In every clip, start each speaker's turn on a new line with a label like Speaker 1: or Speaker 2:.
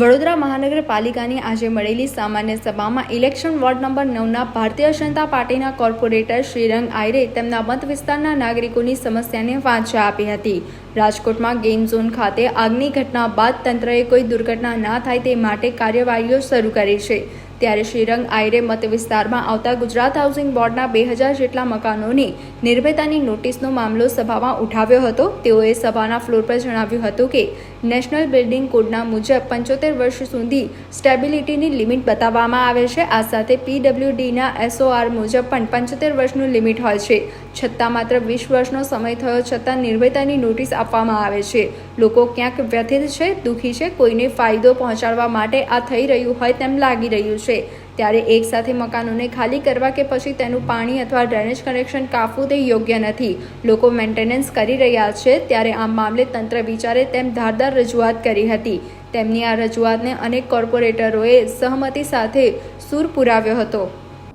Speaker 1: વડોદરા મહાનગરપાલિકાની આજે મળેલી સામાન્ય સભામાં election ward number નવના Bharatiya Janata પાર્ટીના કોર્પોરેટર શ્રીરંગ આયરે તેમના મત વિસ્તારના નાગરિકોની સમસ્યાને વાંચા આપી હતી. રાજકોટમાં ગેમ ઝોન ખાતે આગની ઘટના બાદ તંત્રએ કોઈ દુર્ઘટના ના થાય તે માટે કાર્યવાહીઓ શરૂ કરી છે. ત્યારે શ્રીરંગ આયરે મત વિસ્તારમાં આવતા ગુજરાત હાઉસિંગ બોર્ડના બે હજાર જેટલા મકાનોની નિર્ભયતાની નોટિસનો મામલો સભામાં ઉઠાવ્યો હતો. તેઓએ સભાના ફ્લોર પર જણાવ્યું હતું કે, નેશનલ બિલ્ડિંગ કોડના મુજબ પંચોતેર વર્ષ સુધી સ્ટેબિલિટીની લિમિટ બતાવવામાં આવે છે. આ સાથે પીડબ્લ્યુડીના એસઓઆર મુજબ પણ પંચોતેર વર્ષનું લિમિટ હોય છે. છતાં માત્ર વીસ વર્ષનો સમય થયો છતાં નિર્ભયતાની નોટિસ આપવામાં આવે છે. લોકો ક્યાંક વ્યથિત છે, દુઃખી છે, કોઈને ફાયદો પહોંચાડવા માટે આ થઈ રહ્યું હોય તેમ લાગી રહ્યું છે. ત્યારે એકસાથે મકાનોને ખાલી કરવા કે પછી તેનું પાણી અથવા ડ્રેનેજ કનેક્શન કાપવું તે યોગ્ય નથી. લોકો મેન્ટેનન્સ કરી રહ્યા છે, ત્યારે આ મામલે તંત્ર વિચારે તેમ ધારદાર રજૂઆત કરી હતી. તેમની આ રજૂઆતને અનેક કોર્પોરેટરોએ સહમતિ સાથે સૂર પુરાવ્યો હતો.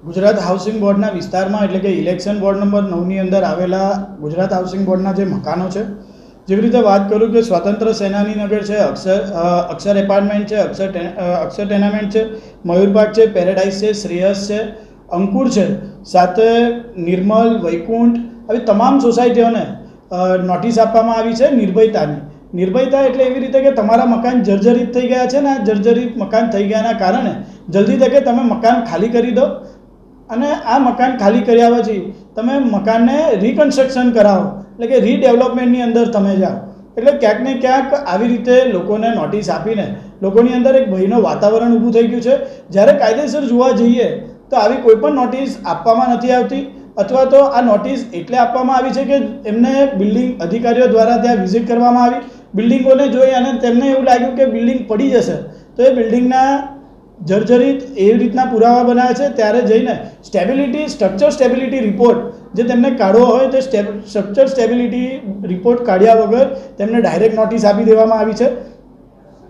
Speaker 2: ગુજરાત હાઉસિંગ બોર્ડના વિસ્તારમાં, એટલે કે ઇલેક્શન બોર્ડ નંબર નવની અંદર આવેલા ગુજરાત હાઉસિંગ બોર્ડના જે મકાનો છે જેવી રીતે વાત કરું કે સ્વતંત્ર સેનાની નગર છે, અક્ષર અક્ષર એપાર્ટમેન્ટ છે, અક્ષર અક્ષર ટેનામેન્ટ છે મયુરબાગ છે પેરેડાઇઝ છે, શ્રેયસ છે, અંકુર છે, સાથે નિર્મલ, વૈકુંઠ, આવી તમામ સોસાયટીઓને નોટિસ આપવામાં આવી છે નિર્ભયતાની. નિર્ભયતા એટલે એવી રીતે કે તમારા મકાન જર્જરિત થઈ ગયા છે ને આ જર્જરિત મકાન થઈ ગયાના કારણે જલ્દી તકે તમે મકાન ખાલી કરી દો અને આ મકાન ખાલી કર્યા પછી તમે મકાનને રિકન્સ્ટ્રક્શન કરાવો. એટલે કે રીડેવલપમેન્ટની અંદર તમે જાઓ. એટલે ક્યાંક ને ક્યાંક આવી રીતે લોકોને નોટિસ આપીને લોકોની અંદર એક ભયનું વાતાવરણ ઊભું થઈ ગયું છે. જ્યારે કાયદેસર જોવા જઈએ તો આવી કોઈ પણ નોટિસ આપવામાં નથી આવતી અથવા તો આ નોટિસ એટલે આપવામાં આવી છે કે એમને બિલ્ડિંગ અધિકારીઓ દ્વારા ત્યાં વિઝિટ કરવામાં આવી. બિલ્ડિંગોને જોઈ અને તેમને એવું લાગ્યું કે બિલ્ડિંગ પડી જશે. તો એ બિલ્ડિંગના જર્જરિત એવી રીતના પુરાવા બનાવે છે. ત્યારે જઈને સ્ટેબિલિટી સ્ટ્રક્ચર સ્ટેબિલિટી રિપોર્ટ જે તેમને કાઢવો હોય તે સ્ટ્રક્ચર સ્ટેબિલિટી રિપોર્ટ કાઢ્યા વગર તેમને ડાયરેક્ટ નોટિસ આપી દેવામાં આવી છે.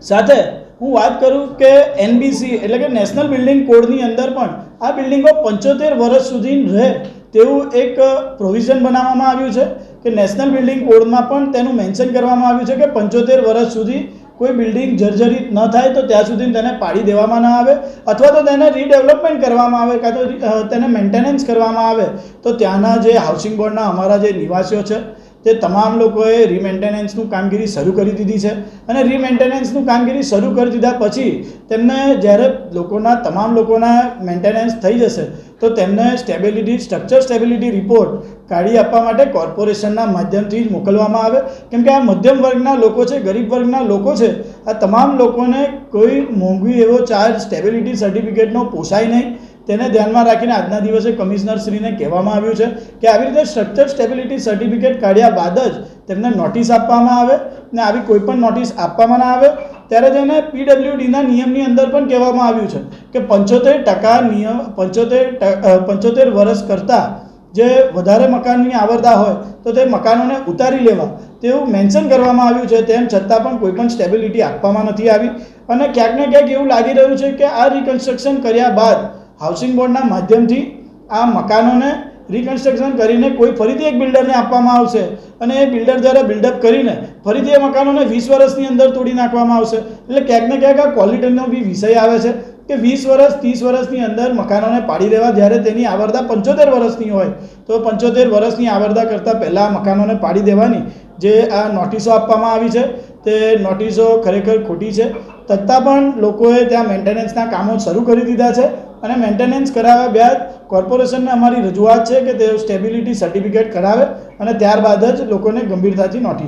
Speaker 2: સાથે હું વાત કરું કે એનબીસી એટલે કે નેશનલ બિલ્ડિંગ કોડની અંદર પણ આ બિલ્ડિંગો પંચોતેર વર્ષ સુધી રહે તેવું એક પ્રોવિઝન બનાવવામાં આવ્યું છે કે નેશનલ બિલ્ડિંગ કોડમાં પણ તેનું મેન્શન કરવામાં આવ્યું છે કે પંચોતેર વર્ષ સુધી કોઈ બિલ્ડિંગ જર્જરિત ન થાય તો ત્યાં સુધી તેને પાડી દેવામાં ન આવે અથવા તો તેને રીડેવલપમેન્ટ કરવામાં આવે કાં તો તેને મેન્ટેનન્સ કરવામાં આવે તો ત્યાંના જે હાઉસિંગ બોર્ડના અમારા જે નિવાસીઓ છે તે તમામ લોકોએ રીમેન્ટેનન્સનું કામગીરી શરૂ કરી દીધી છે. અને રીમેન્ટેનન્સનું કામગીરી શરૂ કરી દીધા પછી તેમને જ્યારે લોકોના, તમામ લોકોના મેન્ટેનન્સ થઈ જશે, તો તેમને સ્ટેબિલિટી સ્ટ્રક્ચર સ્ટેબિલિટી રિપોર્ટ કાઢી આપવા માટે કોર્પોરેશનના માધ્યમથી જ મોકલવામાં આવે. કેમ કે આ મધ્યમ વર્ગના લોકો છે, ગરીબ વર્ગના લોકો છે, આ તમામ લોકોને કોઈ મોંઘી એવો ચાર્જ સ્ટેબિલિટી સર્ટિફિકેટનો પોસાય નહીં. તેને ધ્યાનમાં રાખીને આજના દિવસે કમિશનરશ્રીને કહેવામાં આવ્યું છે કે આવી રીતે સ્ટ્રક્ચર સ્ટેબિલિટી સર્ટિફિકેટ કાઢ્યા બાદ જ તેમને નોટિસ આપવામાં આવે ને આવી કોઈ પણ નોટિસ આપવામાં ના આવે, ત્યારે તેને પીડબ્લ્યુડીના નિયમની અંદર પણ કહેવામાં આવ્યું છે કે પંચોતેર ટકા નિયમ, પંચોતેર પંચોતેર વર્ષ કરતાં જે વધારે મકાનની આવરદા હોય તો તે મકાનોને ઉતારી લેવા. તેવું મેન્શન કરવામાં આવ્યું છે, તેમ છતાં પણ કોઈ પણ સ્ટેબિલિટી આપવામાં નથી આવી. અને ક્યાંક ને ક્યાંક એવું લાગી રહ્યું છે કે આ રિકન્સ્ટ્રક્શન કર્યા બાદ હાઉસિંગ બોર્ડના માધ્યમથી આ મકાનોને રિકન્સ્ટ્રક્શન કરીને કોઈ ફરીથી એક બિલ્ડરને આપવામાં આવશે અને એ બિલ્ડર દ્વારા બિલ્ડઅપ કરીને ફરીથી એ મકાનોને વીસ વર્ષની અંદર તોડી નાખવામાં આવશે. એટલે ક્યાંક ને ક્યાંક આ ક્વોલિટીનો બી વિષય આવે છે કે વીસ વર્ષ, ત્રીસ વર્ષની અંદર મકાનોને પાડી દેવા જ્યારે તેની આવરદા પંચોતેર વર્ષની હોય, તો પંચોતેર વર્ષની આવરદા કરતાં પહેલાં મકાનોને પાડી દેવાની જે આ નોટિસો આપવામાં આવી છે. તે નોટિસો ખરેખર ખોટી છે. છતાં પણ લોકોએ ત્યાં મેન્ટેનન્સના કામો શરૂ કરી દીધા છે. અને મેન્ટેનન્સ કરાવ્યા બાદ કોર્પોરેશનને અમારી રજૂઆત છે કે તેઓ સ્ટેબિલિટી સર્ટિફિકેટ કરાવે અને ત્યારબાદ જ લોકોને ગંભીરતાથી નોટિસ